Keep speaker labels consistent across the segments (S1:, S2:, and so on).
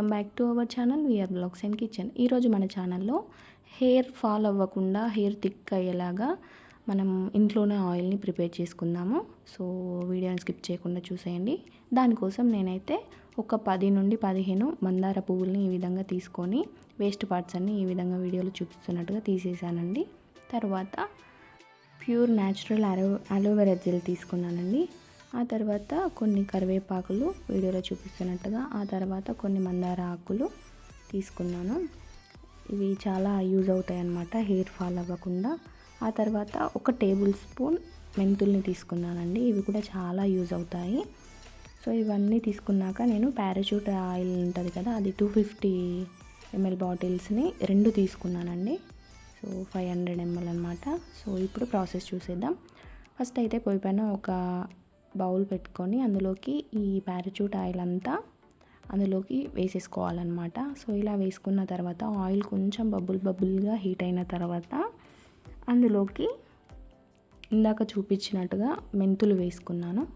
S1: Welcome back to our channel VR blogs and kitchen. ఈరోజు మన ఛానల్లో హెయిర్ ఫాల్ అవ్వకుండా హెయిర్ థిక్ అయ్యేలాగా మనం ఇంట్లోనే ఆయిల్ని ప్రిపేర్ చేసుకుందాము. సో వీడియోని స్కిప్ చేయకుండా చూసేయండి. దానికోసం నేనైతే ఒక పది నుండి పదిహేను మందార పువ్వుల్ని ఈ విధంగా తీసుకొని వేస్ట్ పార్ట్స్ అన్ని ఈ విధంగా వీడియోలో చూపిస్తున్నట్టుగా తీసేసానండి తర్వాత pure natural aloe aloe vera gel తీసుకున్నానండి. ఆ తర్వాత కొన్ని కరివేపాకులు వీడియోలో చూపిస్తున్నట్టుగా ఆ తర్వాత కొన్ని మందార ఆకులు తీసుకున్నాను. ఇవి చాలా యూజ్ అవుతాయి అన్నమాట హెయిర్ ఫాల్ అవ్వకుండా. ఆ తర్వాత ఒక టేబుల్ స్పూన్ మెంతుల్ని తీసుకున్నానండి ఇవి కూడా చాలా యూజ్ అవుతాయి. సో ఇవన్నీ తీసుకున్నాక నేను పారాచూట్ ఆయిల్ ఉంటుంది కదా అది టూ ఫిఫ్టీ ఎంఎల్ బాటిల్స్ని రెండు తీసుకున్నానండి. సో ఫైవ్ హండ్రెడ్ ఎంఎల్ అనమాట సో ఇప్పుడు ప్రాసెస్ చూసేద్దాం. ఫస్ట్ అయితే పొయ్యి పైన ఒక బౌల్ పెట్టుకొని అందులోకి ఈ పారాచూట్ ఆయిల్ అంతా అందులోకి వేసేసుకోవాలన్నమాట. సో ఇలా వేసుకున్న తర్వాత ఆయిల్ కొంచెం బబుల్ బబుల్గా హీట్ అయిన తర్వాత అందులోకి ఇందాక చూపించినట్టుగా మెంతులు వేసుకున్నాను.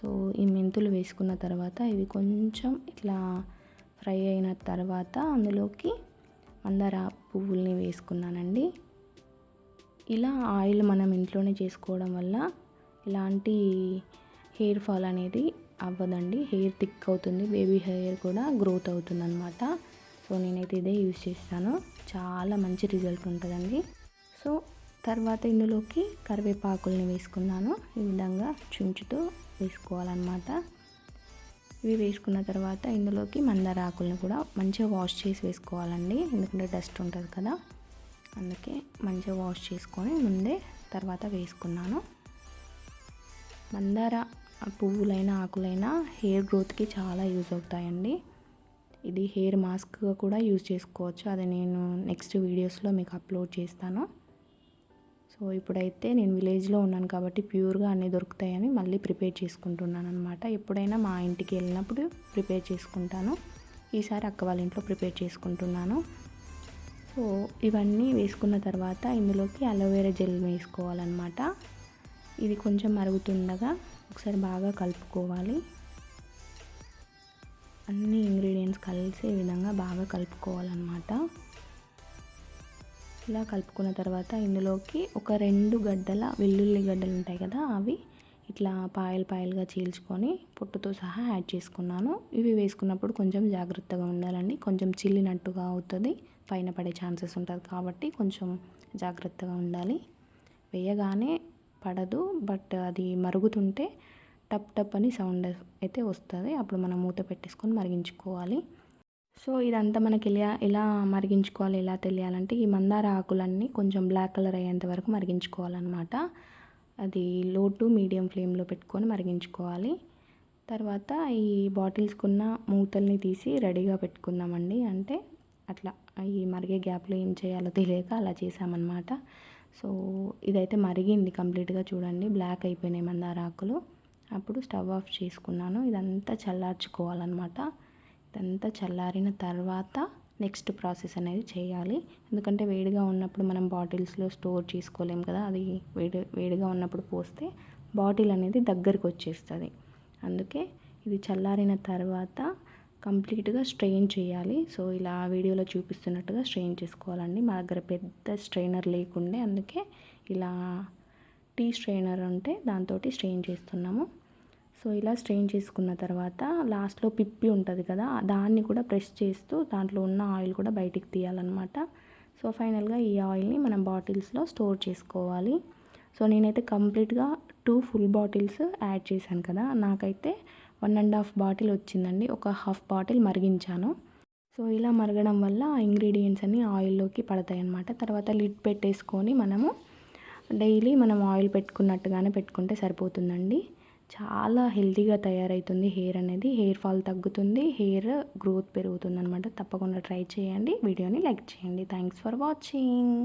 S1: సో ఈ మెంతులు వేసుకున్న తర్వాత ఇవి కొంచెం ఇట్లా ఫ్రై అయిన తర్వాత అందులోకి మందార పువ్వుల్ని వేసుకున్నానండి. ఇలా ఆయిల్ మనం ఇంట్లోనే చేసుకోవడం వల్ల ఇలాంటి హెయిర్ ఫాల్ అనేది అవ్వదండి. హెయిర్ థిక్ అవుతుంది బేబీ హెయిర్ కూడా గ్రోత్ అవుతుంది అనమాట సో నేనైతే ఇదే యూజ్ చేస్తాను. చాలా మంచి రిజల్ట్ ఉంటుందండి. సో తర్వాత ఇందులోకి కరివేపాకుల్ని వేసుకున్నాను. ఈ విధంగా చుంచుతూ వేసుకోవాలన్నమాట. ఇవి వేసుకున్న తర్వాత ఇందులోకి మందార ఆకుల్ని కూడా మంచిగా వాష్ చేసి వేసుకోవాలండి. ఎందుకంటే డస్ట్ ఉంటుంది కదా. అందుకే మంచిగా వాష్ చేసుకొని ముందే తర్వాత వేసుకున్నాను. మందార పువ్వులైనా ఆకులైనా హెయిర్ గ్రోత్కి చాలా యూజ్ అవుతాయండి. ఇది హెయిర్ మాస్క్గా కూడా యూజ్ చేసుకోవచ్చు. అది నేను నెక్స్ట్ వీడియోస్లో మీకు అప్లోడ్ చేస్తాను. సో ఇప్పుడైతే నేను విలేజ్లో ఉన్నాను కాబట్టి ప్యూర్గా అన్నీ దొరుకుతాయని మళ్ళీ ప్రిపేర్ చేసుకుంటున్నాను అనమాట ఎప్పుడైనా మా ఇంటికి వెళ్ళినప్పుడు ప్రిపేర్ చేసుకుంటాను. ఈసారి అక్క వాళ్ళ ఇంట్లో ప్రిపేర్ చేసుకుంటున్నాను. సో ఇవన్నీ వేసుకున్న తర్వాత ఇందులోకి అలోవెరా జెల్ వేసుకోవాలన్నమాట. ఇది కొంచెం మరుగుతుండగా ఒకసారి బాగా కలుపుకోవాలి. అన్ని ఇంగ్రీడియంట్స్ కలిసే విధంగా బాగా కలుపుకోవాలన్నమాట. ఇలా కలుపుకున్న తర్వాత ఇందులోకి ఒక రెండు గడ్డల వెల్లుల్లి గడ్డలు ఉంటాయి కదా అవి ఇట్లా పాయలు పాయలుగా చీల్చుకొని పొట్టుతో సహా యాడ్ చేసుకున్నాను. ఇవి వేసుకున్నప్పుడు కొంచెం జాగ్రత్తగా ఉండాలండి. కొంచెం చిల్లినట్టుగా అవుతుంది. పైన పడే ఛాన్సెస్ ఉంటుంది కాబట్టి కొంచెం జాగ్రత్తగా ఉండాలి. వేయగానే పడదు బట్ అది మరుగుతుంటే టప్ టప్ అని సౌండ్ అయితే వస్తుంది. అప్పుడు మనం మూత పెట్టేసుకొని మరిగించుకోవాలి. సో ఇదంతా మనకి ఎలా ఎలా మరిగించుకోవాలి ఎలా తెలియాలంటే ఈ మందార ఆకులన్నీ కొంచెం బ్లాక్ కలర్ అయ్యేంత వరకు మరిగించుకోవాలన్నమాట. అది లో టు మీడియం ఫ్లేమ్లో పెట్టుకొని మరిగించుకోవాలి. తర్వాత ఈ బాటిల్స్కున్న మూతల్ని తీసి రెడీగా పెట్టుకుందామండి. అంటే అట్లా ఈ మరిగే గ్యాప్లో ఏం చేయాలో తెలియక అలా చేసామన్నమాట సో ఇదైతే మరిగింది కంప్లీట్గా చూడండి. బ్లాక్ అయిపోయినాయి మందార ఆకులు అప్పుడు స్టవ్ ఆఫ్ చేసుకున్నాను. ఇదంతా చల్లార్చుకోవాలన్నమాట. ఇదంతా చల్లారిన తర్వాత నెక్స్ట్ ప్రాసెస్ అనేది చేయాలి. ఎందుకంటే వేడిగా ఉన్నప్పుడు మనం బాటిల్స్లో స్టోర్ చేసుకోలేం కదా అది వేడి వేడిగా ఉన్నప్పుడు పోస్తే బాటిల్ అనేది దగ్గరికి వచ్చేస్తుంది అందుకే ఇది చల్లారిన తర్వాత కంప్లీట్గా స్ట్రెయిన్ చేయాలి. సో ఇలా వీడియోలో చూపిస్తున్నట్టుగా స్ట్రెయిన్ చేసుకోవాలండి. మా దగ్గర పెద్ద స్ట్రెయినర్ లేకుండే అందుకే ఇలా టీ స్ట్రెయినర్ ఉంటే దాంతో స్ట్రెయిన్ చేస్తున్నాము. సో ఇలా స్ట్రెయిన్ చేసుకున్న తర్వాత లాస్ట్లో పిప్పి ఉంటుంది కదా దాన్ని కూడా ప్రెస్ చేస్తూ దాంట్లో ఉన్న ఆయిల్ కూడా బయటికి తీయాలన్నమాట. సో ఫైనల్గా ఈ ఆయిల్ని మనం బాటిల్స్లో స్టోర్ చేసుకోవాలి. సో నేనైతే కంప్లీట్గా టూ ఫుల్ బాటిల్స్ యాడ్ చేశాను కదా నాకైతే వన్ అండ్ హాఫ్ బాటిల్ వచ్చిందండి. ఒక హాఫ్ బాటిల్ మరిగించాను. సో ఇలా మరగడం వల్ల ఇంగ్రీడియంట్స్ అన్నీ ఆయిల్లోకి పడతాయి అన్నమాట తర్వాత లిడ్ పెట్టేసుకొని మనము డైలీ మనం ఆయిల్ పెట్టుకున్నట్టుగానే పెట్టుకుంటే సరిపోతుందండి. చాలా హెల్తీగా తయారవుతుంది హెయిర్ అనేది. హెయిర్ ఫాల్ తగ్గుతుంది హెయిర్ గ్రోత్ పెరుగుతుంది అనమాట తప్పకుండా ట్రై చేయండి. వీడియోని లైక్ చేయండి. Thanks for watching.